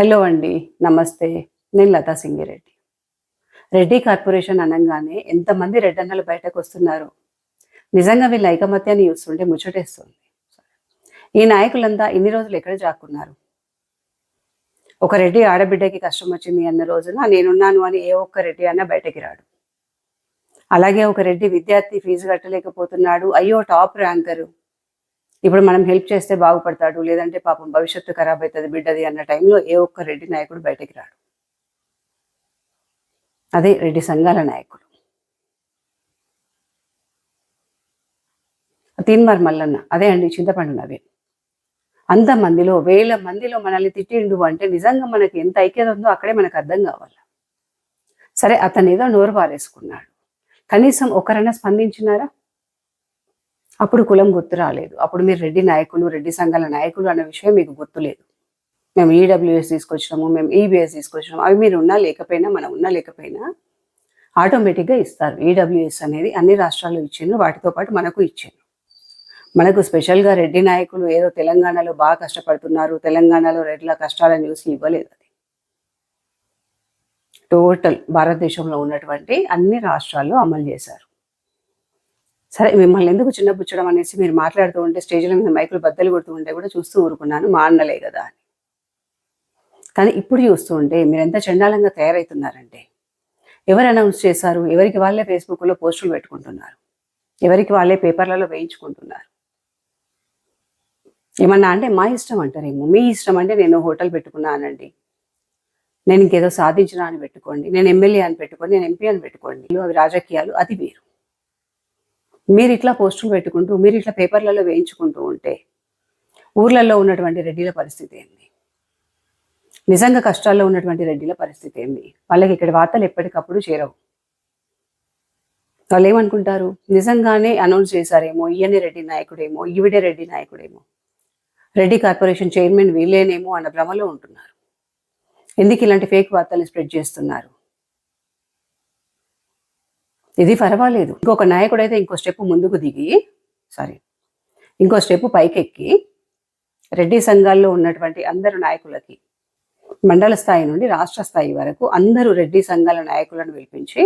Hello అండి నమస్తే. నేను లతా సింగిరెడ్డి. రెడ్డి కార్పొరేషన్ అనగానే ఎంతమంది రెడ్డన్నలు బయటకు వస్తున్నారు. నిజంగా వీళ్ళ ఐకమత్యాన్ని చూస్తుంటే ముచ్చటేస్తుంది. ఈ నాయకులంతా ఇన్ని రోజులు ఎక్కడ జాక్కున్నారు? ఒక రెడ్డి ఆడబిడ్డకి కష్టం వచ్చింది అన్న రోజున నేనున్నాను అని ఏ ఒక్క రెడ్డి అన్న బయటకి రాడు. అలాగే ఒక రెడ్డి విద్యార్థి ఫీజు కట్టలేకపోతున్నాడు. అయ్యో టాప్ ర్యాంకరు. ఇప్పుడు మనం హెల్ప్ చేస్తే బాగుపడతాడు లేదంటే పాపం భవిష్యత్తు ఖరాబ్ అవుతుంది బిడ్డది అన్న టైంలో ఏ ఒక్క రెడ్డి నాయకుడు బయటకి రాడు. అదే రెడ్డి సంఘాల నాయకుడు. తీన్మార్ మల్లన్న అదే అండి చింతపండు నవీన్. అంతమందిలో వేల మందిలో మనల్ని తిట్టిండు అంటే నిజంగా మనకి ఎంత ఐక్యత ఉందో అక్కడే మనకు అర్థం కావాలి. సరే అతను ఏదో నోరు పారేసుకున్నాడు. కనీసం ఒకరైనా స్పందించినారా? అప్పుడు కులం గుర్తు రాలేదు. అప్పుడు మీరు రెడ్డి నాయకులు రెడ్డి సంఘాల నాయకులు అన్న విషయం మీకు గుర్తులేదు మేము ఈడబ్ల్యూఎస్ తీసుకొచ్చినాము మేము ఈబీఎస్ తీసుకొచ్చినాము. అవి మీరు ఉన్నా లేకపోయినా మనం ఉన్నా లేకపోయినా ఆటోమేటిక్గా ఇస్తారు. ఈడబ్ల్యూఎస్ అనేది అన్ని రాష్ట్రాల్లో ఇచ్చిండ్రు వాటితో పాటు మనకు ఇచ్చిండ్రు. మనకు స్పెషల్గా రెడ్డి నాయకులు ఏదో తెలంగాణలో బాగా కష్టపడుతున్నారు తెలంగాణలో రెడ్ల కష్టాలను చూసి ఇవ్వలేదు అది. టోటల్ భారతదేశంలో ఉన్నటువంటి అన్ని రాష్ట్రాల్లో అమలు చేశారు. సరే మిమ్మల్ని ఎందుకు చిన్నపుచ్చడం అనేసి మీరు మాట్లాడుతూ ఉంటే స్టేజ్ల మీద మైకులు బద్దలు కొడుతూ ఉంటే కూడా చూస్తూ ఊరుకున్నాను మా అన్నలే కదా అని. కానీ ఇప్పుడు చూస్తూ ఉంటే మీరు ఎంత చండాలంగా తయారవుతున్నారంటే ఎవరు అనౌన్స్ చేశారు? ఎవరికి వాళ్ళే ఫేస్బుక్లో పోస్టులు పెట్టుకుంటున్నారు? ఎవరికి వాళ్ళే పేపర్లలో వేయించుకుంటున్నారు? ఏమన్నా అంటే మా ఇష్టం అంటారేమో మీ ఇష్టం అంటే నేను హోటల్ పెట్టుకున్నానండి. నేను ఇంకేదో సాధించినా అని పెట్టుకోండి నేను ఎమ్మెల్యే అని పెట్టుకోండి నేను ఎంపీ అని పెట్టుకోండి. అవి రాజకీయాలు అది వేరు. మీరు ఇట్లా పోస్టులు పెట్టుకుంటూ మీరు ఇట్లా పేపర్లలో వేయించుకుంటూ ఉంటే ఊర్లలో ఉన్నటువంటి రెడ్డిల పరిస్థితి ఏంది? నిజంగా కష్టాల్లో ఉన్నటువంటి రెడ్డిల పరిస్థితి ఏంది? వాళ్ళకి ఇక్కడ వార్తలు ఎప్పటికప్పుడు చేరవు. వాళ్ళు ఏమనుకుంటారు? నిజంగానే అనౌన్స్ చేశారేమో ఈయనే రెడ్డి నాయకుడేమో ఈవిడే రెడ్డి నాయకుడేమో. రెడ్డి కార్పొరేషన్ చైర్మన్ వీళ్ళేనేమో అన్న భ్రమలో ఉంటున్నారు. ఎందుకు ఇలాంటి ఫేక్ వార్తల్ని స్ప్రెడ్ చేస్తున్నారు? ఇది పర్వాలేదు. ఇంకొక నాయకుడు అయితే ఇంకో స్టెప్ ముందుకు దిగి సారీ ఇంకో స్టెప్ పైకెక్కి రెడ్డి సంఘాల్లో ఉన్నటువంటి అందరు నాయకులకి మండల స్థాయి నుండి రాష్ట్ర స్థాయి వరకు అందరూ రెడ్డి సంఘాల నాయకులను పిలిపించి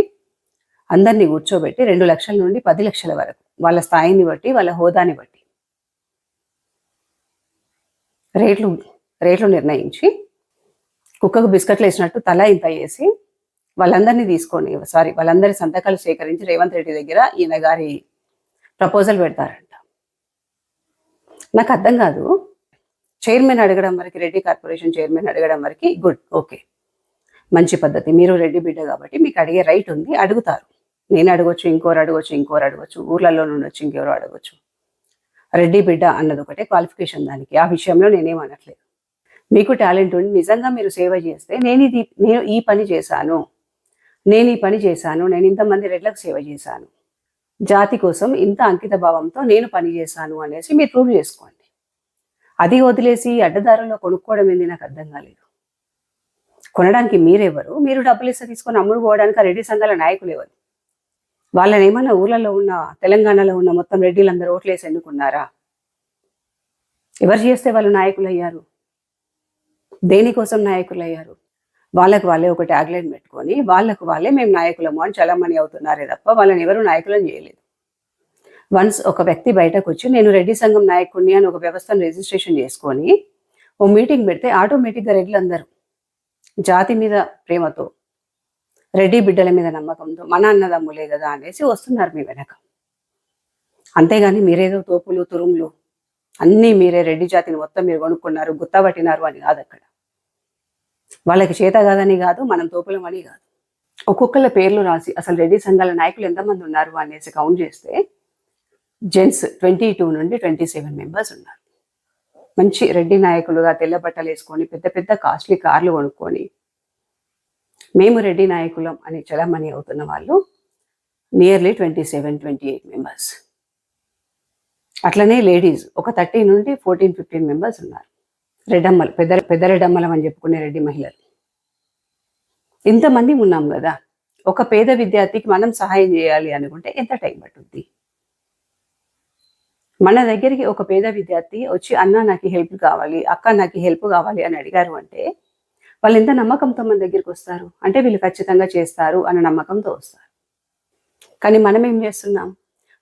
అందరినీ కూర్చోబెట్టి రెండు లక్షల నుండి పది లక్షల వరకు వాళ్ళ స్థాయిని బట్టి వాళ్ళ హోదాని బట్టి రేట్లు రేట్లు నిర్ణయించి కుక్కకు బిస్కెట్లు వేసినట్టు తల ఇంత వేసి వాళ్ళందరినీ తీసుకొని సారీ వాళ్ళందరి సంతకాలు సేకరించి రేవంత్ రెడ్డి దగ్గర ఈయన గారి ప్రపోజల్ పెడతారంట. నాకు అర్థం కాదు. చైర్మన్ అడగడం వరకు రెడ్డి కార్పొరేషన్ చైర్మన్ అడగడం వరకు గుడ్ ఓకే. మంచి పద్ధతి. మీరు రెడ్డి బిడ్డ కాబట్టి మీకు అడిగే రైట్ ఉంది అడుగుతారు. నేను అడగొచ్చు ఇంకోరు అడగొచ్చు ఇంకోరు అడగొచ్చు. ఊర్లలో నుండి వచ్చి ఇంకెవరో అడగొచ్చు? రెడ్డి బిడ్డ అన్నది ఒకటే క్వాలిఫికేషన్ దానికి. ఆ విషయంలో నేనేం అనట్లేదు. మీకు టాలెంట్ ఉండి నిజంగా మీరు సేవ చేస్తే నేను ఇది నేను ఈ పని చేశాను. నేను ఈ పని చేశాను నేను ఇంతమంది రెడ్లకు సేవ చేశాను. జాతి కోసం ఇంత అంకిత భావంతో నేను పని చేశాను అనేసి మీరు ప్రూవ్ చేసుకోండి. అది వదిలేసి అడ్డదారుల్లో కొనుక్కోవడం ఏంది నాకు అర్థం కాలేదు. కొనడానికి మీరెవరు? మీరు డబ్బులు ఇస్తే తీసుకొని అమ్ముడుకోవడానికి ఆ రెడ్డి సంఘాల నాయకులు ఎవరు? వాళ్ళని ఏమన్నా ఊర్లలో ఉన్న తెలంగాణలో ఉన్న మొత్తం రెడ్డిలందరూ ఓట్లేసి ఎన్నుకున్నారా? ఎవరు చేస్తే వాళ్ళు నాయకులు అయ్యారు దేనికోసం నాయకులు అయ్యారు వాళ్ళకు వాళ్ళే ఒక ట్యాగ్లైన్ పెట్టుకొని వాళ్ళకు వాళ్ళే మేము నాయకులము అని చలమణి అవుతున్నారే తప్ప వాళ్ళని ఎవరు నాయకులను చేయలేదు. వన్స్ ఒక వ్యక్తి బయటకు వచ్చి నేను రెడ్డి సంఘం నాయకుడిని అని ఒక వ్యవస్థను రిజిస్ట్రేషన్ చేసుకొని ఓ మీటింగ్ పెడితే ఆటోమేటిక్గా రెడ్లందరూ జాతి మీద ప్రేమతో రెడ్డి బిడ్డల మీద నమ్మకంతో మన అన్నదమ్ములే కదా అనేసి వస్తున్నారు మీ వెనక. అంతేగాని మీరేదో తోపులు తురుములు అన్నీ మీరే రెడ్డి జాతిని మొత్తం మీరు కొనుక్కున్నారు గుత్తబట్టినారు అని కాదు అక్కడ. వాళ్ళకి చేత కాదని కాదు మనం తోపులం అని కాదు. ఒక్కొక్కళ్ళ పేర్లు రాసి అసలు రెడ్డి సంఘాల నాయకులు ఎంతమంది ఉన్నారు అనేసి కౌంట్ చేస్తే జెంట్స్ ట్వంటీ టూ నుండి ట్వంటీ సెవెన్ మెంబర్స్ ఉన్నారు. మంచి రెడ్డి నాయకులుగా తెల్ల బట్టలు వేసుకొని పెద్ద పెద్ద కాస్ట్లీ కార్లు కొనుక్కొని మేము రెడ్డి నాయకులం అని చలమని అవుతున్న వాళ్ళు nearly twenty seven twenty eight members. అట్లనే లేడీస్ ఒక థర్టీ నుండి ఫోర్టీన్ ఫిఫ్టీన్ మెంబర్స్ ఉన్నారు. రెడ్డమ్మలు పెద్ద పెద్ద రెడ్డమ్మలం అని చెప్పుకునే రెడ్డి మహిళలు. ఇంతమంది ఉన్నాం కదా ఒక పేద విద్యార్థికి మనం సహాయం చేయాలి అనుకుంటే ఎంత టైం పట్టుద్ది? మన దగ్గరికి ఒక పేద విద్యార్థి వచ్చి అన్న నాకు హెల్ప్ కావాలి అక్క నాకు హెల్ప్ కావాలి అని అడిగారు అంటే వాళ్ళు ఎంత నమ్మకంతో మన దగ్గరికి వస్తారు? అంటే వీళ్ళు ఖచ్చితంగా చేస్తారు అన్న నమ్మకంతో వస్తారు. కానీ మనం ఏం చేస్తున్నాం?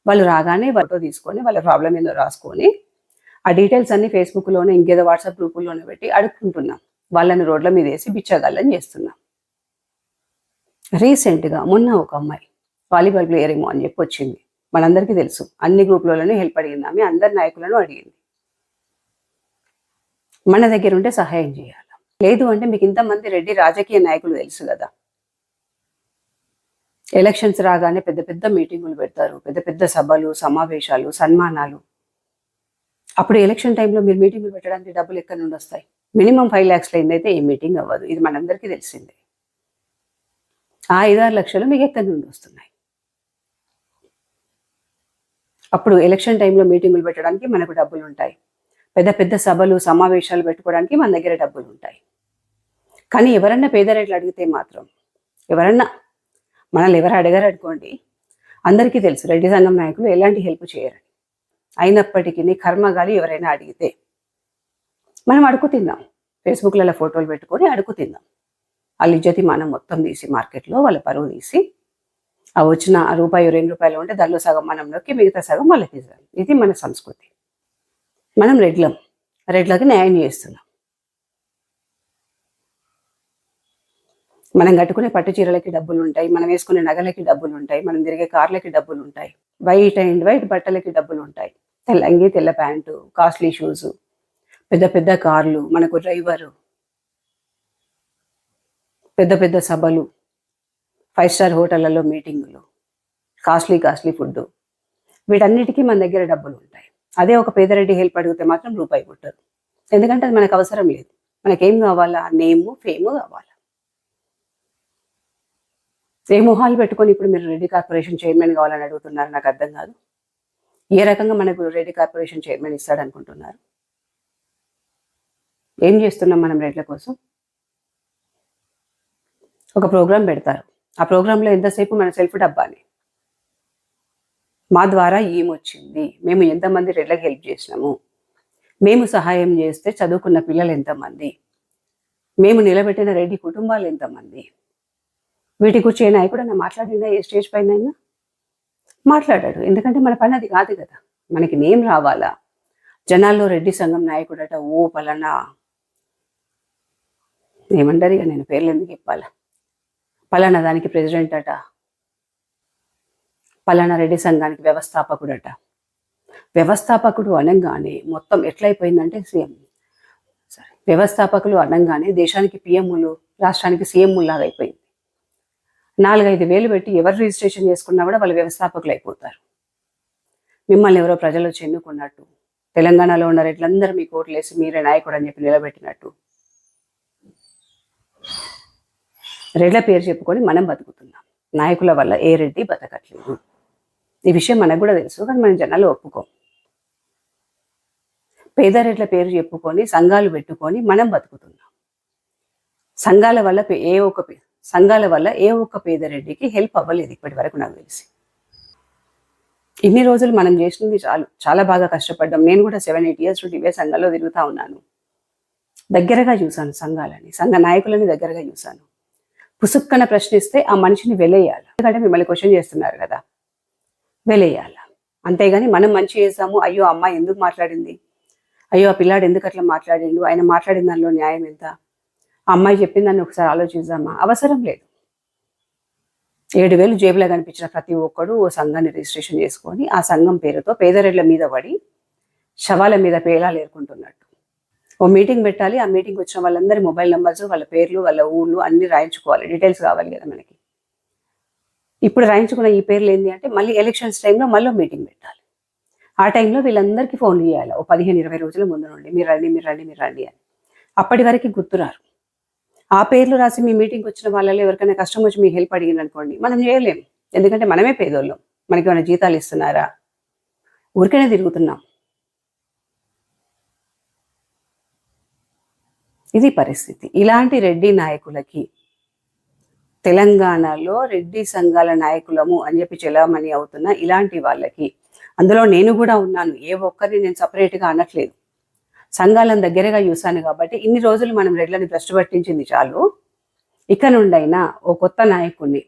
వాళ్ళు రాగానే ఫోటో తీసుకొని వాళ్ళ ప్రాబ్లం ఏదో రాసుకొని ఆ డీటెయిల్స్ అన్ని ఫేస్బుక్లోనే ఇంకేదో వాట్సాప్ గ్రూపుల్లోనే పెట్టి అడుక్కుంటున్నాం. వాళ్ళని రోడ్ల మీద వేసి బిచ్చగాళ్ళని చేస్తున్నాం. రీసెంట్గా మొన్న ఒక అమ్మాయి వాలీబాల్ ప్లేయర్ ఏమో అని చెప్పి వచ్చింది. మనందరికీ తెలుసు. అన్ని గ్రూపులలోనే హెల్ప్ అడిగింది ఆమె అందరి నాయకులను అడిగింది. మన దగ్గర ఉంటే సహాయం చేయాలి. లేదు అంటే మీకు ఇంతమంది రెడ్డి రాజకీయ నాయకులు తెలుసు కదా. ఎలక్షన్స్ రాగానే పెద్ద పెద్ద మీటింగులు పెడతారు. పెద్ద పెద్ద సభలు సమావేశాలు సన్మానాలు. అప్పుడు ఎలక్షన్ టైంలో మీరు మీటింగ్లు పెట్టడానికి డబ్బులు ఎక్కడి నుండి వస్తాయి? మినిమం ఫైవ్ ల్యాక్స్లో అయితే ఏ మీటింగ్ అవ్వదు. ఇది మనందరికీ తెలిసిందే. ఆ ఐదారు లక్షలు మీకు ఎక్కడి నుండి వస్తున్నాయి? అప్పుడు ఎలక్షన్ టైంలో మీటింగులు పెట్టడానికి మనకు డబ్బులు ఉంటాయి. పెద్ద పెద్ద సభలు సమావేశాలు పెట్టుకోవడానికి మన దగ్గర డబ్బులు ఉంటాయి. కానీ ఎవరన్నా పేద రేట్లు అడిగితే మాత్రం ఎవరన్నా మనల్ని ఎవరు అడగారు అనుకోండి అందరికీ తెలుసు రెడ్డి సంఘం నాయకులు ఎలాంటి హెల్ప్ చేయరు. అయినప్పటికీ కర్మగాలి ఎవరైనా అడిగితే మనం అడుగు తిందాం ఫేస్బుక్లలో ఫోటోలు పెట్టుకొని అడుగు తిందాం వాళ్ళ ఇజ్జతి మనం మొత్తం తీసి మార్కెట్లో వాళ్ళ పరువు తీసి ఆ వచ్చిన రూపాయి రెండు రూపాయలు ఉంటే దానిలో సగం మనంలోకి మిగతా సగం వాళ్ళకి ఇది మన సంస్కృతి. మనం రెడ్లం. రెడ్లకి న్యాయం చేస్తున్నాం. మనం కట్టుకునే పట్టు చీరలకి డబ్బులు ఉంటాయి మనం వేసుకునే నగలకి డబ్బులు ఉంటాయి మనం తిరిగే కార్లకి డబ్బులు ఉంటాయి వైట్ అండ్ వైట్ బట్టలకి డబ్బులు ఉంటాయి తెల్ల అంగి తెల్ల ప్యాంటు కాస్ట్లీ షూస్ పెద్ద పెద్ద కార్లు మనకు డ్రైవరు పెద్ద పెద్ద సభలు ఫైవ్ స్టార్ హోటళ్ళలో మీటింగులు కాస్ట్లీ కాస్ట్లీ ఫుడ్ వీటన్నిటికీ మన దగ్గర డబ్బులు ఉంటాయి అదే ఒక పేదరెడ్డి హెల్ప్ అడిగితే మాత్రం రూపాయి కొట్టరు ఎందుకంటే అది మనకు అవసరం లేదు. మనకేం కావాలా? నేము ఫేము కావాలా? ఏ మొహాలు పెట్టుకొని ఇప్పుడు మీరు రెడ్డి కార్పొరేషన్ చైర్మన్ కావాలని అడుగుతున్నారు నాకు అర్థం కాదు. ఏ రకంగా మనకు రెడ్డి కార్పొరేషన్ చైర్మన్ ఇస్తాడనుకుంటున్నారు? ఏం చేస్తున్నాం మనం రెడ్ల కోసం? ఒక ప్రోగ్రాం పెడతారు. ఆ ప్రోగ్రాంలో ఎంతసేపు మన సెల్ఫ్ డబ్బాని? మా ద్వారా ఏమొచ్చింది? మేము ఎంతమంది రెడ్లకు హెల్ప్ చేసినాము? మేము సహాయం చేస్తే చదువుకున్న పిల్లలు ఎంతమంది? మేము నిలబెట్టిన రెడ్డి కుటుంబాలు ఎంతమంది? వీటి గురించి ఏ నాయకుడన్నా మాట్లాడినా ఏ స్టేజ్ పైన అయినా మాట్లాడాడు. ఎందుకంటే మన పని అది కాదు కదా. మనకి నేమ్ రావాలా? జనాల్లో రెడ్డి సంఘం నాయకుడట ఓ పలానా. ఏమంటారు ఇక నేను పేర్లు ఎందుకు చెప్పాలా? పలానా దానికి ప్రెసిడెంట్ అట. పలానా రెడ్డి సంఘానికి వ్యవస్థాపకుడట. వ్యవస్థాపకుడు అనగానే మొత్తం ఎట్లయిపోయిందంటే సీఎం. సారీ వ్యవస్థాపకులు అనగానే దేశానికి పిఎంలు రాష్ట్రానికి సీఎంలు లాగా అయిపోయింది నాలుగైదు వేలు పెట్టి ఎవరు రిజిస్ట్రేషన్ చేసుకున్నా కూడా వాళ్ళు వ్యవస్థాపకులు అయిపోతారు. మిమ్మల్ని ఎవరో ప్రజలు చెన్నుకున్నట్టు తెలంగాణలో ఉన్న రెడ్లందరూ మీ ఓట్లేసి మీరే నాయకుడు అని చెప్పి నిలబెట్టినట్టు. రెడ్ల పేరు చెప్పుకొని మనం బతుకుతున్నాం. నాయకుల వల్ల ఏ రెడ్డి బతకట్లేదు. ఈ విషయం మనకు కూడా తెలుసు కానీ మనం జనాలు ఒప్పుకోం. పేదరెడ్ల పేరు చెప్పుకొని సంఘాలు పెట్టుకొని మనం బతుకుతున్నాం. సంఘాల వల్ల పే- ఏ ఒక్క సంఘాల వల్ల ఏ ఒక్క పేదరెడ్డికి హెల్ప్ అవ్వలేదు ఇప్పటి వరకు నాకు తెలిసి. ఇన్ని రోజులు మనం చేసినది చాలు చాలా బాగా కష్టపడ్డాం. నేను కూడా సెవెన్ ఎయిట్ ఇయర్స్ నుండి ఇవే సంఘాల్లో తిరుగుతా ఉన్నాను. దగ్గరగా చూశాను సంఘాలని సంఘ నాయకులని దగ్గరగా చూశాను. పుసుక్కన ప్రశ్నిస్తే ఆ మనిషిని వెలేయాలి. ఎందుకంటే మిమ్మల్ని క్వశ్చన్ చేస్తున్నారు కదా. వెలేయాల. అంతేగాని మనం మంచి చేసాము అయ్యో అమ్మాయి ఎందుకు మాట్లాడింది? అయ్యో ఆ పిల్లాడు ఎందుకు అట్లా మాట్లాడిండు? ఆయన మాట్లాడిన దానిలో న్యాయం ఎంత? అమ్మాయి చెప్పిందని దాన్ని ఒకసారి ఆలోచిద్దామా? అవసరం లేదు. ఏడు వేలు జేబులో కనిపించిన ప్రతి ఒక్కడు ఓ సంఘాన్ని రిజిస్ట్రేషన్ చేసుకొని ఆ సంఘం పేరుతో పేదరెడ్ల మీద పడి శవాల మీద పేలాలు ఏర్కొంటున్నట్టు. ఓ మీటింగ్ పెట్టాలి. ఆ మీటింగ్ వచ్చిన వాళ్ళందరి మొబైల్ నెంబర్స్ వాళ్ళ పేర్లు వాళ్ళ ఊళ్ళు అన్ని రాయించుకోవాలి. డీటెయిల్స్ కావాలి కదా మనకి. ఇప్పుడు రాయించుకున్న ఈ పేర్లు ఏంటి అంటే మళ్ళీ ఎలక్షన్స్ టైంలో మళ్ళీ మీటింగ్ పెట్టాలి. ఆ టైంలో వీళ్ళందరికీ ఫోన్లు చేయాలి ఓ పదిహేను ఇరవై రోజుల ముందు నుండి మీరు రండి మీరు రండి మీరు రండి అని. అప్పటి వరకు గుర్తురారు. ఆ పేర్లు రాసి మీ మీటింగ్కి వచ్చిన వాళ్ళలో ఎవరికైనా కష్టం వచ్చి మీ హెల్ప్ అడిగింది అనుకోండి. మనం చేయలేం. ఎందుకంటే మనమే పేదోళ్ళం. మనకి ఏమైనా జీతాలు ఇస్తున్నారా? ఊరికనే తిరుగుతున్నాం. ఇది పరిస్థితి. ఇలాంటి రెడ్డి నాయకులకి తెలంగాణలో రెడ్డి సంఘాల నాయకులము అని చెప్పి చెలామణి అవుతున్న ఇలాంటి వాళ్ళకి అందులో నేను కూడా ఉన్నాను. ఏ ఒక్కరిని నేను సపరేట్గా అనట్లేదు. సంఘాలను దగ్గరగా చూశాను కాబట్టి ఇన్ని రోజులు మనం రెడ్లని భ్రష్టు పట్టించింది చాలు. ఇక నుండైనా ఓ కొత్త నాయకుడిని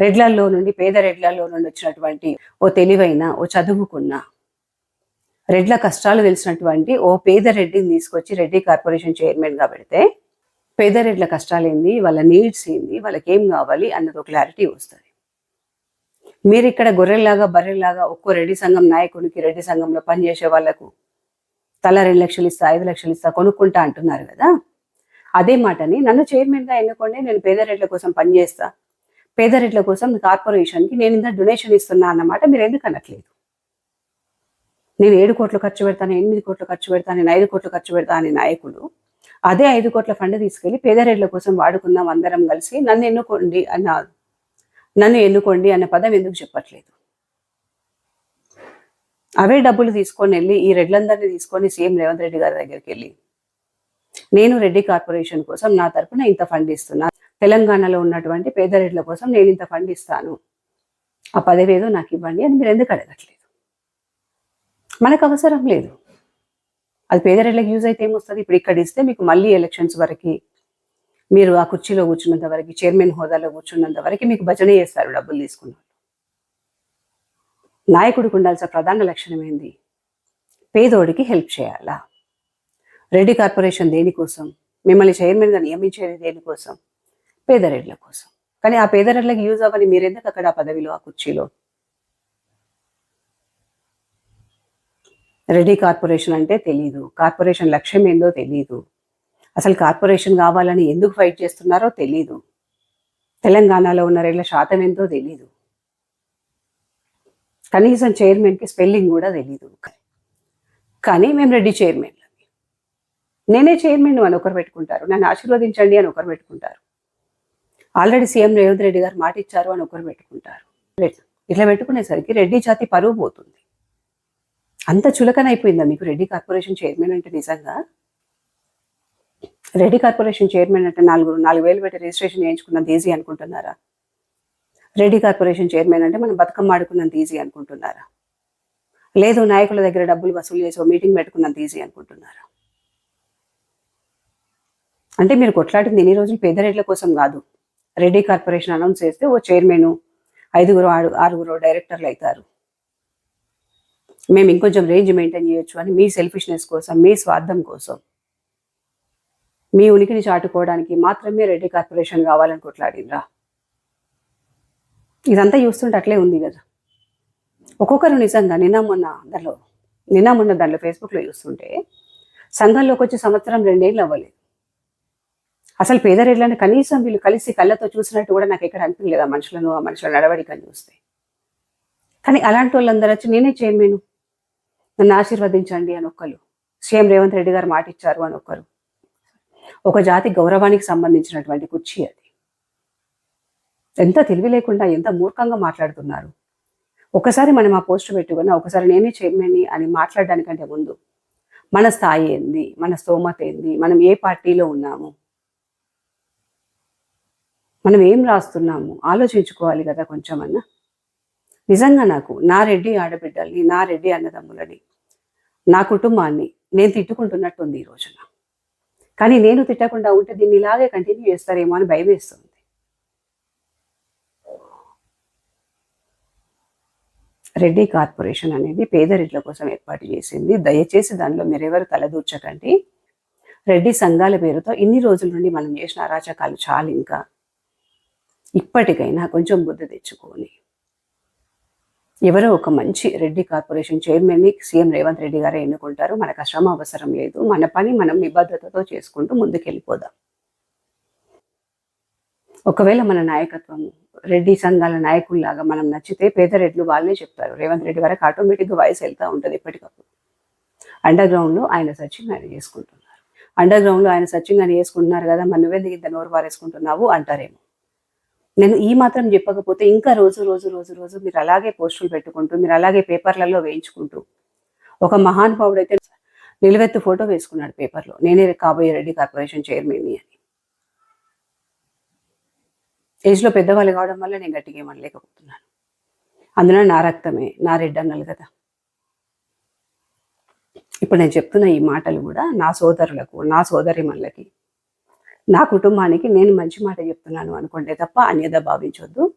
రెడ్లల్లో నుండి పేద రెడ్లలో నుండి వచ్చినటువంటి ఓ తెలివైన ఓ చదువుకున్న రెడ్ల కష్టాలు తెలిసినటువంటి ఓ పేద రెడ్డిని తీసుకొచ్చి రెడ్డి కార్పొరేషన్ చైర్మన్గా పెడితే పేద రెడ్ల కష్టాలు ఏంది? వాళ్ళ నీడ్స్ ఏంది? వాళ్ళకి ఏం కావాలి? అన్నది ఒక క్లారిటీ వస్తుంది. మీరు ఇక్కడ గొర్రెల్లాగా బర్రెల్లాగా ఒక్కో రెడ్డి సంఘం నాయకునికి రెడ్డి సంఘంలో పనిచేసే వాళ్ళకు తల రెండు లక్షలు ఇస్తా ఐదు లక్షలు ఇస్తా కొనుక్కుంటా అంటున్నారు కదా. అదే మాటని నన్ను చైర్మన్గా ఎన్నుకోండి నేను పేద రేట్ల కోసం పనిచేస్తా పేద రేట్ల కోసం కార్పొరేషన్కి నేను ఇంత డొనేషన్ ఇస్తున్నా అన్నమాట మీరు ఎందుకు అనట్లేదు? నేను ఏడు కోట్లు ఖర్చు పెడతాను ఎనిమిది కోట్లు ఖర్చు పెడతాను నేను ఐదు కోట్లు ఖర్చు పెడతాను అనే నాయకుడు అదే ఐదు కోట్ల ఫండ్ తీసుకెళ్ళి పేదరెడ్ల కోసం వాడుకుందాం అందరం కలిసి నన్ను ఎన్నుకోండి అన్న నన్ను ఎన్నుకోండి అన్న పదం ఎందుకు చెప్పట్లేదు? అవే డబ్బులు తీసుకొని వెళ్ళి ఈ రెడ్లందరినీ తీసుకొని సీఎం రేవంత్ రెడ్డి గారి దగ్గరికి వెళ్ళి నేను రెడ్డి కార్పొరేషన్ కోసం నా తరపున ఇంత ఫండ్ ఇస్తున్నా. తెలంగాణలో ఉన్నటువంటి పేద రెడ్ల కోసం నేను ఇంత ఫండ్ ఇస్తాను. ఆ పదవేదో నాకు ఇవ్వండి అని మీరు ఎందుకు అడగట్లేదు? మనకు అవసరం లేదు. అది పేదరెడ్లకు యూజ్ అయితే ఏమొస్తుంది? ఇప్పుడు ఇక్కడ ఇస్తే మీకు మళ్ళీ ఎలక్షన్స్ వరకు మీరు ఆ కుర్చీలో కూర్చున్నంత వరకు చైర్మన్ హోదాలో కూర్చున్నంత వరకు మీకు భజన చేస్తారు డబ్బులు తీసుకున్నారు నాయకుడికి ఉండాల్సిన ప్రధాన లక్షణం ఏంది? పేదోడికి హెల్ప్ చేయాలా? రెడ్డి కార్పొరేషన్ దేనికోసం మిమ్మల్ని చైర్మన్గా నియమించేది దేనికోసం పేదరెడ్ల కోసం. కానీ ఆ పేదరెడ్లకు యూజ్ అవ్వని మీరెందుకు అక్కడ ఆ పదవిలో ఆ కుర్చీలో? రెడ్డి కార్పొరేషన్ అంటే తెలీదు. కార్పొరేషన్ లక్ష్యం ఏందో తెలీదు. అసలు కార్పొరేషన్ కావాలని ఎందుకు ఫైట్ చేస్తున్నారో తెలీదు. తెలంగాణలో ఉన్న రెడ్ల శాతం ఎంతో తెలీదు. కనీసం చైర్మన్కి స్పెల్లింగ్ కూడా తెలీదు. కానీ మేము రెడ్డి చైర్మన్ నేనే చైర్మన్ అని ఒకరు పెట్టుకుంటారు. నన్ను ఆశీర్వదించండి అని ఒకరు పెట్టుకుంటారు. ఆల్రెడీ సీఎం రేవంత్ రెడ్డి గారు మాట ఇచ్చారు అని ఒకరు పెట్టుకుంటారు. ఇట్లా పెట్టుకునేసరికి రెడ్డి జాతి పరువు పోతుంది. అంత చులకన అయిపోయిందా మీకు రెడ్డి కార్పొరేషన్ చైర్మన్ అంటే నిజంగా? రెడ్డి కార్పొరేషన్ చైర్మన్ అంటే నాలుగు నాలుగు వేలు పెట్టి రిజిస్ట్రేషన్ చేయించుకున్న దేజీ అనుకుంటున్నారా? రెడ్డి కార్పొరేషన్ చైర్మన్ అంటే మనం బతుకమ్మ ఆడుకున్నంత ఈజీ అనుకుంటున్నారా? లేదు నాయకుల దగ్గర డబ్బులు వసూలు చేసి మీటింగ్ పెట్టుకున్నంత ఈజీ అనుకుంటున్నారా? అంటే మీరు కొట్లాడింది ఎన్ని రోజులు పేదరెడ్ల కోసం కాదు. రెడ్డి కార్పొరేషన్ అనౌన్స్ చేస్తే ఓ చైర్మన్ ఐదుగురు ఆరు ఆరుగురు డైరెక్టర్లు అవుతారు. మేము ఇంకొంచెం రేంజ్ మెయింటైన్ చేయొచ్చు అని మీ సెల్ఫిష్నెస్ కోసం మీ స్వార్థం కోసం మీ ఉనికిని చాటుకోవడానికి మాత్రమే రెడ్డి కార్పొరేషన్ కావాలని కొట్లాడినరా ఇదంతా చూస్తుంటే అట్లే ఉంది కదా. ఒక్కొక్కరు నిజంగా నిన్న మొన్న దానిలో నిన్న మొన్న దానిలో ఫేస్బుక్లో చూస్తుంటే సంఘంలోకి వచ్చి సంవత్సరం రెండేళ్ళు అవ్వలేదు. అసలు పేదరెడ్లను కనీసం వీళ్ళు కలిసి కళ్ళతో చూసినట్టు కూడా నాకు ఎక్కడ అనిపించలేదు ఆ మనుషులను ఆ మనుషుల నడవడికని చూస్తే. కానీ అలాంటి వాళ్ళందరూ వచ్చి నేనే చైర్మన్ నన్ను ఆశీర్వదించండి అని ఒక్కరు సీఎం రేవంత్ రెడ్డి గారు మాట ఇచ్చారు అని ఒక్కరు. ఒక జాతి గౌరవానికి సంబంధించినటువంటి కుర్చీ అది. ఎంత తెలివి లేకుండా ఎంత మూర్ఖంగా మాట్లాడుతున్నారు. ఒకసారి మనం ఆ పోస్ట్ పెట్టుకున్న ఒకసారి నేనే చైర్మన్ని అని మాట్లాడడానికంటే ముందు మన స్థాయి ఏంది? మన స్తోమత ఏంది? మనం ఏ పార్టీలో ఉన్నాము? మనం ఏం రాస్తున్నాము? ఆలోచించుకోవాలి కదా కొంచెం అన్న నిజంగా నాకు నా రెడ్డి ఆడబిడ్డల్ని నా రెడ్డి అన్నదమ్ములని నా కుటుంబాన్ని నేను తిట్టుకుంటున్నట్టుంది ఈ రోజున. కానీ నేను తిట్టకుండా ఉంటే దీన్ని ఇలాగే కంటిన్యూ చేస్తారేమో అని భయం వేస్తుంది. రెడ్డి కార్పొరేషన్ అనేది పేదరెడ్ల కోసం ఏర్పాటు చేసింది. దయచేసి దానిలో మీరెవరు తలదూర్చకండి. రెడ్డి సంఘాల పేరుతో ఇన్ని రోజుల నుండి మనం చేసిన అరాచకాలు చాలు ఇంకా. ఇప్పటికైనా కొంచెం బుద్ధి తెచ్చుకొని ఎవరో ఒక మంచి రెడ్డి కార్పొరేషన్ చైర్మన్ని సీఎం రేవంత్ రెడ్డి గారే ఎన్నుకుంటారు. మనకు శ్రమ అవసరం లేదు. మన పని మనం నిబద్ధతతో చేసుకుంటూ ముందుకెళ్ళిపోదాం. ఒకవేళ మన నాయకత్వం రెడ్డి సంఘాల నాయకుల్లాగా మనం నచ్చితే పేదరెడ్లు వాళ్ళే చెప్తారు. రేవంత్ రెడ్డి వరకు ఆటోమేటిక్గా వయసు వెళ్తూ ఉంటుంది ఎప్పటికప్పుడు. అండర్ గ్రౌండ్లో ఆయన సచిన్ ఆయన చేసుకుంటున్నారు. అండర్ గ్రౌండ్లో ఆయన సచిన్ ఆయన చేసుకుంటున్నారు కదా మన నువ్వెందుకు ఇంత నోరు వారేసుకుంటున్నావు అంటారేమో. నేను ఈ మాత్రం చెప్పకపోతే ఇంకా రోజు రోజు రోజు రోజు మీరు అలాగే పోస్టులు పెట్టుకుంటూ మీరు అలాగే పేపర్లలో వేయించుకుంటూ ఒక మహానుభావుడు అయితే నిలువెత్తు ఫోటో వేసుకున్నాడు పేపర్లో. నేనే కాబోయే రెడ్డి కార్పొరేషన్ చైర్మన్ని అని. ఏజ్లో పెద్దవాళ్ళు కావడం వల్ల నేను గట్టిగా ఏమనలేకపోతున్నాను. అందులో నా రక్తమే నా రెడ్ అన్నలు కదా. ఇప్పుడు నేను చెప్తున్న ఈ మాటలు కూడా నా సోదరులకు నా సోదరిమణులకి నా కుటుంబానికి నేను మంచి మాట చెప్తున్నాను అనుకుంటే తప్ప అన్యద భావించొద్దు.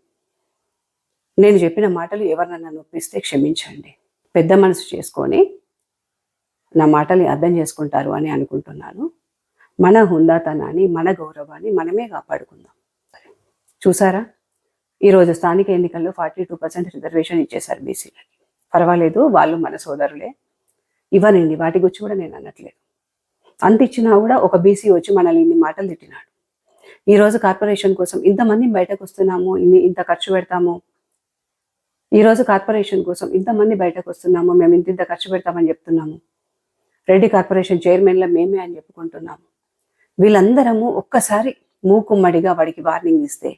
నేను చెప్పిన మాటలు ఎవరినన్నా నొప్పిస్తే క్షమించండి. పెద్ద మనసు చేసుకొని నా మాటల్ని అర్థం చేసుకుంటారు అని అనుకుంటున్నాను. మన హుందాతనాన్ని మన గౌరవాన్ని మనమే కాపాడుకుందాం. చూసారా? ఈరోజు స్థానిక ఎన్నికల్లో ఫార్టీ టూ పర్సెంట్ రిజర్వేషన్ ఇచ్చేశారు బీసీలకి. పర్వాలేదు వాళ్ళు మన సోదరులే. ఇవ్వనండి వాటి గురించి కూడా నేను అనట్లేదు. అంత ఇచ్చినా కూడా ఒక బీసీ వచ్చి మనల్ని ఇన్ని మాటలు తిట్టినాడు. ఈరోజు కార్పొరేషన్ కోసం ఇంతమంది బయటకు వస్తున్నాము ఇన్ని ఇంత ఖర్చు పెడతాము. ఈరోజు కార్పొరేషన్ కోసం ఇంతమంది బయటకు వస్తున్నాము మేము ఇంత ఇంత ఖర్చు పెడతామని చెప్తున్నాము. రెడ్డి కార్పొరేషన్ చైర్మన్ల మేమే అని చెప్పుకుంటున్నాము. వీళ్ళందరము ఒక్కసారి మూకుమ్మడిగా వాడికి వార్నింగ్ ఇస్తే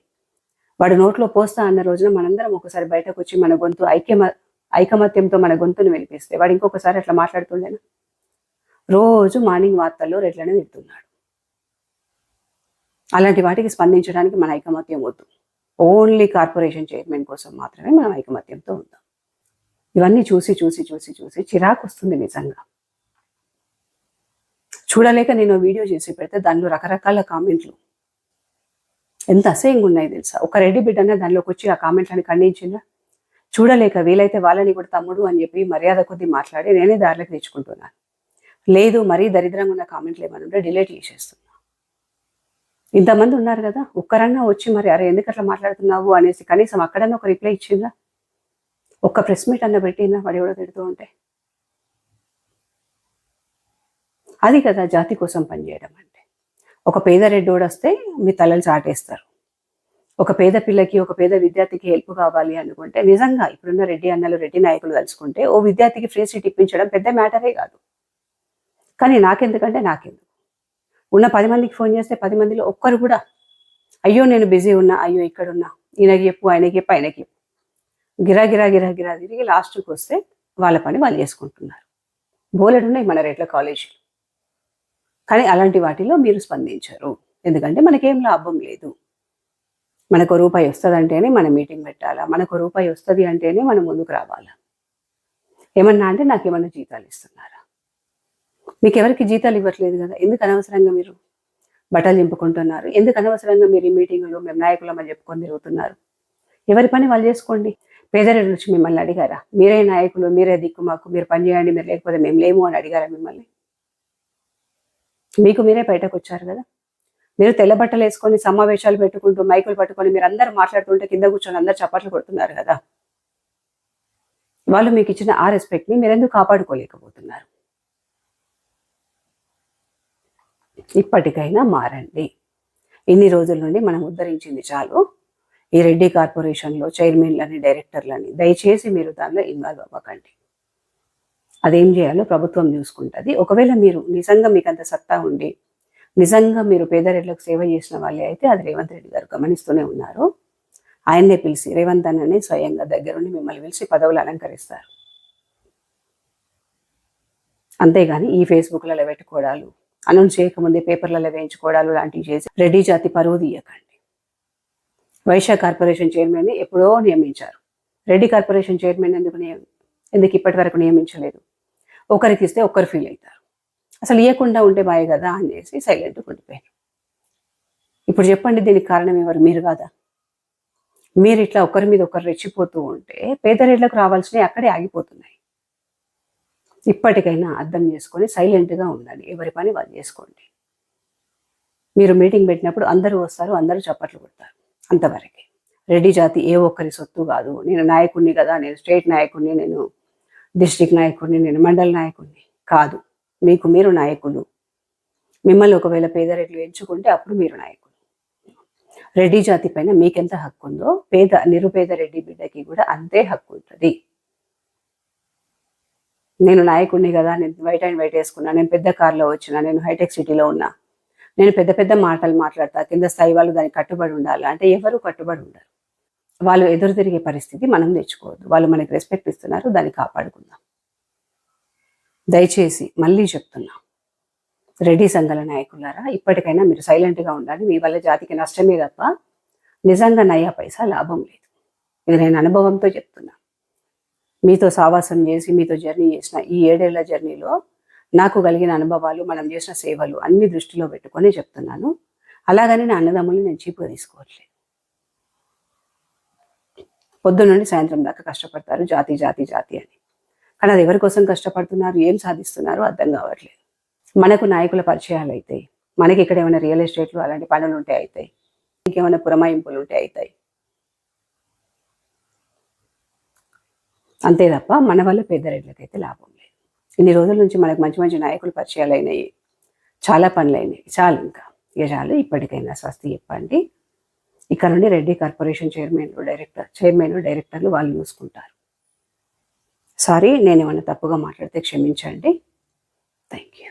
వాడు నోట్లో పోస్తా అన్న రోజున మనందరం ఒకసారి బయటకు వచ్చి మన గొంతు ఐక్యమ ఐకమత్యంతో మన గొంతును వినిపిస్తే వాడు ఇంకొకసారి అట్లా మాట్లాడుతుండేనా? రోజు మార్నింగ్ వార్తల్లో రెట్లనే తిడుతున్నాడు. అలాంటి వాటికి స్పందించడానికి మన ఐకమత్యం వద్దు. ఓన్లీ కార్పొరేషన్ చైర్మన్ కోసం మాత్రమే మనం ఐకమత్యంతో ఉందాం. ఇవన్నీ చూసి చూసి చూసి చూసి చిరాకు వస్తుంది నిజంగా. చూడలేక నేను వీడియో చేసి పెడితే దానిలో రకరకాల కామెంట్లు. ఎంత అసహ్యంగా ఉన్నాయి తెలుసా? ఒక రెడ్డి బిడ్డనే దానిలోకి వచ్చి ఆ కామెంట్లని ఖండించిందా చూడలేక వీలైతే వాళ్ళని కూడా తమ్ముడు అని చెప్పి మర్యాద కొద్దీ మాట్లాడి నేనే దారిలోకి తెచ్చుకుంటున్నాను. లేదు మరీ దరిద్రంగా ఉన్న కామెంట్లు ఏమైనా ఉంటే డిలీట్ చేసేస్తున్నా. ఇంతమంది ఉన్నారు కదా ఒక్కరన్నా వచ్చి మరి అరే ఎందుకు అట్లా మాట్లాడుతున్నావు అనేసి కనీసం అక్కడన్నా ఒక రిప్లై ఇచ్చిందా ఒక్క ప్రెస్ మీట్ అన్న పెట్టిందా వాడు ఎవడో తిడుతూ ఉంటే? అది కదా జాతి కోసం పనిచేయడం అంటే. ఒక పేద రెడ్డోడు వస్తే మీ తలలు చాటేస్తారు. ఒక పేద పిల్లకి ఒక పేద విద్యార్థికి హెల్ప్ కావాలి అనుకుంటే నిజంగా ఇప్పుడున్న రెడ్డి అన్నలు రెడ్డి నాయకులు తలుచుకుంటే ఓ విద్యార్థికి ఫ్రీ సీట్ ఇప్పించడం పెద్ద మ్యాటరే కాదు. కానీ నాకెందుకంటే నాకెందుకు? ఉన్న పది మందికి ఫోన్ చేస్తే పది మందిలో ఒక్కరు కూడా అయ్యో నేను బిజీ ఉన్నా అయ్యో ఇక్కడున్నా ఈయనకి చెప్పు ఆయనకి చెప్పు ఆయనకి చెప్పు. గిరా గిరా గిరా గిరా తిరిగి లాస్ట్కి వస్తే వాళ్ళ పని వాళ్ళు చేసుకుంటున్నారు. బోలెడున్నాయి మన రేట్ల కాలేజీలు కానీ అలాంటి వాటిలో మీరు స్పందించరు. ఎందుకంటే మనకేం లాభం లేదు. మనకు రూపాయి వస్తుంది అంటేనే మనం మీటింగ్ పెట్టాలా? మనకు రూపాయి వస్తుంది అంటేనే మనం ముందుకు రావాలా? ఏమన్నా అంటే నాకు ఏమన్నా జీతాలు ఇస్తున్నారా? మీకు ఎవరికి జీతాలు ఇవ్వట్లేదు కదా? ఎందుకు అనవసరంగా మీరు బట్టలు చింపుకుంటున్నారు? ఎందుకు అనవసరంగా మీరు ఈ మీటింగులు మేము నాయకులమని చెప్పుకొని తిరుగుతున్నారు? ఎవరి పని వాళ్ళు చేసుకోండి. పేదరి నుంచి మిమ్మల్ని అడిగారా? మీరే నాయకులు మీరే దిక్కు మాకు మీరు పని చేయండి మీరు లేకపోతే మేము లేము అని అడిగారా మిమ్మల్ని? మీకు మీరే బయటకు వచ్చారు కదా? మీరు తెల్ల బట్టలు వేసుకొని సమావేశాలు పెట్టుకుంటూ మైకులు పట్టుకొని మీరు అందరు మాట్లాడుతుంటే కింద కూర్చొని అందరు చప్పట్లు కొడుతున్నారు కదా? వాళ్ళు మీకు ఇచ్చిన ఆ రెస్పెక్ట్ని మీరు ఎందుకు కాపాడుకోలేకపోతున్నారు? ఇప్పటికైనా మారండి. ఇన్ని రోజుల నుండి మనం ఉద్ధరించింది చాలు. ఈ రెడ్డి కార్పొరేషన్లో చైర్మన్లని డైరెక్టర్లని దయచేసి మీరు దానిలో ఇన్వాల్వ్ అవ్వకండి. అదేం చేయాలో ప్రభుత్వం చూసుకుంటుంది. ఒకవేళ మీరు నిజంగా మీకు అంత సత్తా ఉండి నిజంగా మీరు పేదరెడ్లకు సేవ చేసిన వాళ్ళే అయితే అది రేవంత్ రెడ్డి గారు గమనిస్తూనే ఉన్నారు. ఆయన్నే పిలిచి రేవంత్ అన్ననే స్వయంగా దగ్గరుండి మిమ్మల్ని పిలిచి పదవులు అలంకరిస్తారు. అంతేగాని ఈ ఫేస్బుక్లలో పెట్టుకోవడాలు అనౌన్స్ చేయకముందే పేపర్లలో వేయించుకోవడాలు లాంటివి చేసి రెడ్డి జాతి పరువు తీయకండి. వైశా కార్పొరేషన్ చైర్మన్ని ఎప్పుడో నియమించారు. రెడ్డి కార్పొరేషన్ చైర్మన్ ఎందుకు ఎందుకు ఇప్పటి వరకు నియమించలేదు? ఒకరికి ఇస్తే ఒక్కరు ఫీల్ అవుతారు. అసలు ఇవ్వకుండా ఉంటే బాయే కదా అనేసి సైలెంట్ ఉండిపోయారు. ఇప్పుడు చెప్పండి దీనికి కారణం ఎవరు? మీరు కాదా? మీరు ఇట్లా ఒకరి మీద ఒకరు రెచ్చిపోతూ ఉంటే పేదరేళ్ళకు రావాల్సినవి అక్కడే ఆగిపోతున్నాయి. ఇప్పటికైనా అర్థం చేసుకొని సైలెంట్గా ఉండండి. ఎవరి పని వాళ్ళు చేసుకోండి. మీరు మీటింగ్ పెట్టినప్పుడు అందరూ వస్తారు అందరూ చప్పట్లు కొడతారు. అంతవరకే. రెడ్డి జాతి ఏ ఒక్కరి సొత్తు కాదు. నేను నాయకుడిని కదా నేను స్టేట్ నాయకుడిని నేను డిస్ట్రిక్ట్ నాయకుడిని నేను మండల నాయకుడిని కాదు. మీకు మీరు నాయకులు. మిమ్మల్ని ఒకవేళ పేదరెడ్లు ఎంచుకుంటే అప్పుడు మీరు నాయకులు. రెడ్డి జాతి పైన మీకెంత హక్కు ఉందో పేద నిరుపేద రెడ్డి బిడ్డకి కూడా అంతే హక్కు ఉంటుంది. నేను నాయకుడిని కదా నేను వైట్ అండ్ వైట్ వేసుకున్నా నేను పెద్ద కార్లో వచ్చిన నేను హైటెక్ సిటీలో ఉన్నా నేను పెద్ద పెద్ద మాటలు మాట్లాడతా కింద స్థాయి వాళ్ళు దానికి కట్టుబడి ఉండాలి? అంటే ఎవరు కట్టుబడి ఉండరు. వాళ్ళు ఎదురు తిరిగే పరిస్థితి మనం తెచ్చుకోవద్దు వాళ్ళు మనకి రెస్పెక్ట్ ఇస్తున్నారు దాన్ని కాపాడుకుందాం. దయచేసి మళ్ళీ చెప్తున్నా. రెడ్డి సంఘాల నాయకులారా ఇప్పటికైనా మీరు సైలెంట్గా ఉండాలి. మీ వల్ల జాతికి నష్టమే తప్ప నిజంగా నయా పైసా లాభం లేదు. ఇది నేను అనుభవంతో చెప్తున్నా. మీతో సావాసం చేసి మీతో జర్నీ చేసిన ఈ ఏడేళ్ళ జర్నీలో నాకు కలిగిన అనుభవాలు మనం చేసిన సేవలు అన్ని దృష్టిలో పెట్టుకొని చెప్తున్నాను. అలాగని నా అన్నదమ్ములు నేను చీపుగా తీసుకోవట్లేదు. పొద్దు నుండి సాయంత్రం దాకా కష్టపడతారు. జాతి జాతి జాతి అని. కానీ అది ఎవరి కోసం కష్టపడుతున్నారు? ఏం సాధిస్తున్నారు అర్థం కావట్లేదు. మనకు నాయకుల పరిచయాలు అవుతాయి మనకి ఇక్కడ ఏమైనా రియల్ ఎస్టేట్లు అలాంటి పనులు ఉంటే అవుతాయి ఇంకేమైనా పురమాయింపులు ఉంటే అవుతాయి అంతే తప్ప మన వల్ల పెద్ద రేట్లకైతే లాభం లేదు. ఇన్ని రోజుల నుంచి మనకు మంచి మంచి నాయకులు పరిచయాలు అయినాయి. చాలా పనులు అయినాయి. చాలు ఇంకా. ఇక చాలు. ఇప్పటికైనా స్వస్తి చెప్పండి. ఇక్కడ నుండి Reddy corporation chairman director chairman డైరెక్టర్లు వాళ్ళు చూసుకుంటారు. సారీ నేను ఏమైనా తప్పుగా మాట్లాడితే క్షమించండి. Thank you